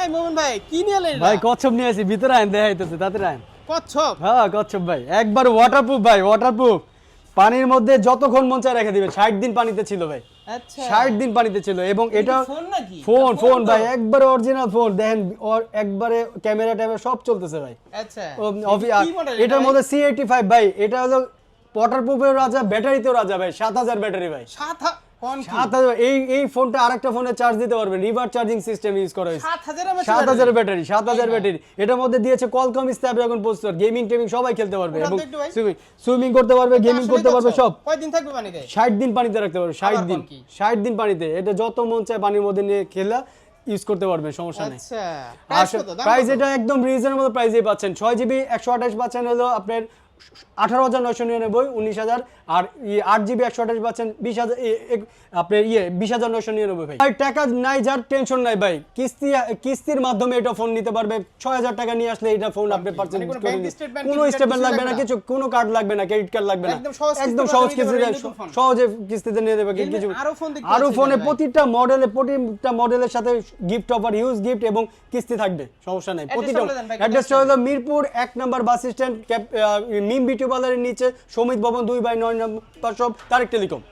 এই মোহন ভাই কি নিয়ে এলেন ভাই কচ্ছপ নিয়ে আসি ভিতরে আইন দেখাইতেছে তাতে আইন। কচ্ছপ? হ্যাঁ কচ্ছপ ভাই একবার ওয়াটারপ্রুফ ভাই ওয়াটারপ্রুফ পানির মধ্যে যতক্ষণ মন চায় রেখে দিবে ষাট দিন পানিতে ছিল ভাই। আচ্ছা। ষাট দিন পানিতে ছিল এবং এটা ফোন নাকি? ফোন ফোন ভাই একবারে অরিজিনাল ফোন দেখেন একবারে ক্যামেরা ট্যামেরা সব চলতেছে ভাই। আচ্ছা। এটার মধ্যে সি এইটি ফাইভ ভাই এটা হলো ওয়াটারপ্রুফের রাজা ব্যাটারিতেও রাজা ভাই সাত হাজার ব্যাটারি ভাই। সাত এই এই ফোনটা আরেকটা ফোনে চার্জ দিতে পারবেন রিভার চার্জিং সিস্টেম ইউজ করা হয়েছে। সাত হাজার ব্যাটারি সাত হাজার ব্যাটারি এটার মধ্যে দিয়েছে কলকম স্ন্যাপড্রাগন প্রসেসর গেমিং টেমিং সবাই খেলতে পারবে। এবং। সুইমিং করতে পারবে গেমিং করতে পারবে সব। কয়দিন থাকবে পানিতে? ষাট দিন পানিতে রাখতে পারবে ষাট দিন। ষাট দিন পানিতে। এটা যত মন চায় পানির মধ্যে নিয়ে খেলা ইউজ করতে পারবে সমস্যা নেই। আচ্ছা। প্রাইস? এটা একদম রিজনেবল প্রাইসে পাচ্ছেন। ছয় জিবি একশো আঠাশ পাচ্ছেন হলো আপনার আঠারো হাজার নয়শো নিরানব্বই উনিশ হাজার আর ইয়ে আট জিবি একশো আঠাশ পাচ্ছেন বিশ হাজার আপনার ইয়ে বিশ হাজার নয়শো নিরানব্বই ভাই। ভাই টাকা নাই যার টেনশন নাই ভাই। কিস্তি কিস্তির মাধ্যমে এটা ফোন নিতে পারবে। ছয় হাজার টাকা নিয়ে আসলে এটা ফোন আপনি পাচ্ছেন মানে কোনো স্টেটমেন্ট লাগবে না কিছু কোনো কার্ড লাগবে না ক্রেডিট কার্ড লাগবে না। একদম সহজ কিস্তিতে সহজ কিস্তিতে নিয়ে দেবে কিছু আরও ফোন প্রতিটা মডেলে প্রতিটা মডেলের সাথে গিফট অফার হিউজ গিফট এবং কিস্তি থাকবে সমস্যা নেই। প্রতিটা অ্যাড্রেসটা হলো মিরপুর এক নম্বর বাস স্ট্যান্ড মিম বিউটি পার্লারের নিচে সমিত ভবন দুই বাই নয় নম্বর সব তারেক টেলিকম